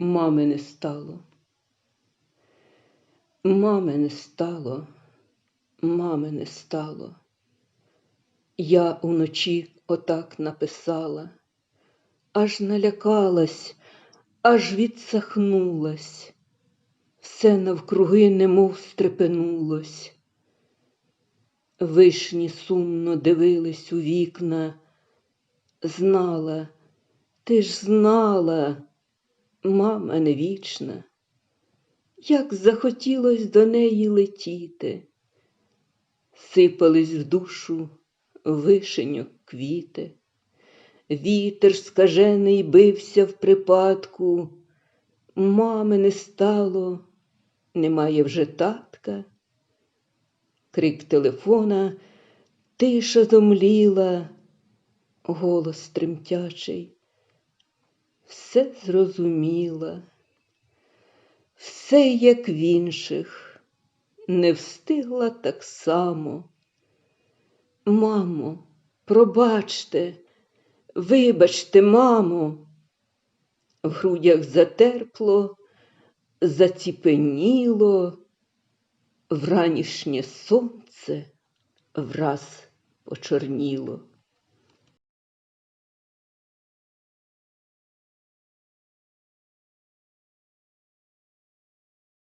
мами не стало. Мами не стало, мами не стало. Я уночі отак написала, аж налякалась, аж відсахнулась, все навкруги немов стрепенулось. Вишні сумно дивились у вікна, знала, ти ж знала, мама не вічна, як захотілось до неї летіти, сипались в душу вишеньок квіти, вітер скажений бився в припадку, мами не стало, немає вже татка. Крик телефона, тиша зомліла, голос тремтячий. Все зрозуміла, все як в інших, не встигла так само. Мамо, пробачте, вибачте, мамо. В грудях затерпло, заціпеніло, вранішнє сонце враз почорніло.